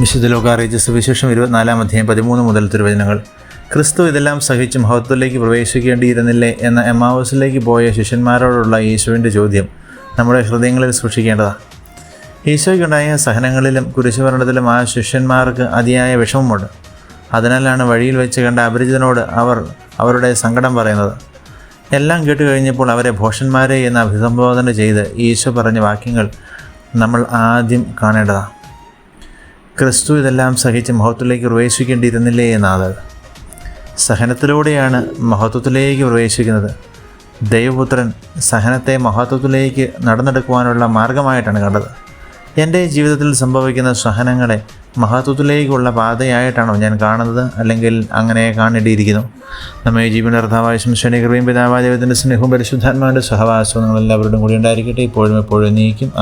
വിശുദ്ധ ലോക അറിയിച്ച സുവിശേഷം ഇരുപത്തിനാലാം അധ്യായം പതിമൂന്ന് മുതൽ തിരുവചനങ്ങൾ. ക്രിസ്തു ഇതെല്ലാം സഹിച്ച് മഹത്വത്തിലേക്ക് പ്രവേശിക്കേണ്ടിയിരുന്നില്ലേ എന്ന എമാവസിലേക്ക് പോയ ശിഷ്യന്മാരോടുള്ള യേശുവിന്റെ ചോദ്യം നമ്മുടെ ഹൃദയങ്ങളിൽ സൂക്ഷിക്കേണ്ടതാണ്. ഈശോയ്ക്കുണ്ടായ സഹനങ്ങളിലും കുരിശുമരണത്തിലും ആ ശിഷ്യന്മാർക്ക് അതിയായ വിഷമമുണ്ട്. അതിനാലാണ് വഴിയിൽ വെച്ച് കണ്ട അപരിചിതനോട് അവർ അവരുടെ സങ്കടം പറയുന്നത്. എല്ലാം കേട്ട് കഴിഞ്ഞപ്പോൾ അവരെ ഭോഷന്മാരെ എന്ന് അഭിസംബോധന ചെയ്ത് ഈശോ പറഞ്ഞ വാക്യങ്ങൾ നമ്മൾ ആദ്യം കാണേണ്ടതാണ് ക്രിസ്തു ഇതെല്ലാം സഹിച്ച് മഹത്വത്തിലേക്ക് പ്രവേശിക്കേണ്ടിയിരുന്നില്ലേ എന്നാത് സഹനത്തിലൂടെയാണ് മഹത്വത്തിലേക്ക് പ്രവേശിക്കുന്നത്. ദൈവപുത്രൻ സഹനത്തെ മഹത്വത്തിലേക്ക് നടന്നെടുക്കുവാനുള്ള മാർഗമായിട്ടാണ് കണ്ടത്. എന്റെ ജീവിതത്തിൽ സംഭവിക്കുന്ന സഹനങ്ങളെ മഹത്വത്തിലേക്കുള്ള പാതയായിട്ടാണോ ഞാൻ കാണുന്നത്? അല്ലെങ്കിൽ അങ്ങനെ കാണേണ്ടിയിരിക്കുന്നു. നമ്മെ ജീവൻ അർത്ഥാവായ ശംശനെ കൃപയും പിതാവായ ദൈവത്തിന്റെ സ്നേഹവും പരിശുദ്ധാത്മാവിന്റെ സഹവാസവും നിങ്ങളെല്ലാവരുടെയും കൂടി ഉണ്ടായിരിക്കട്ടെ. ഇപ്പോഴും എപ്പോഴും നീക്കും.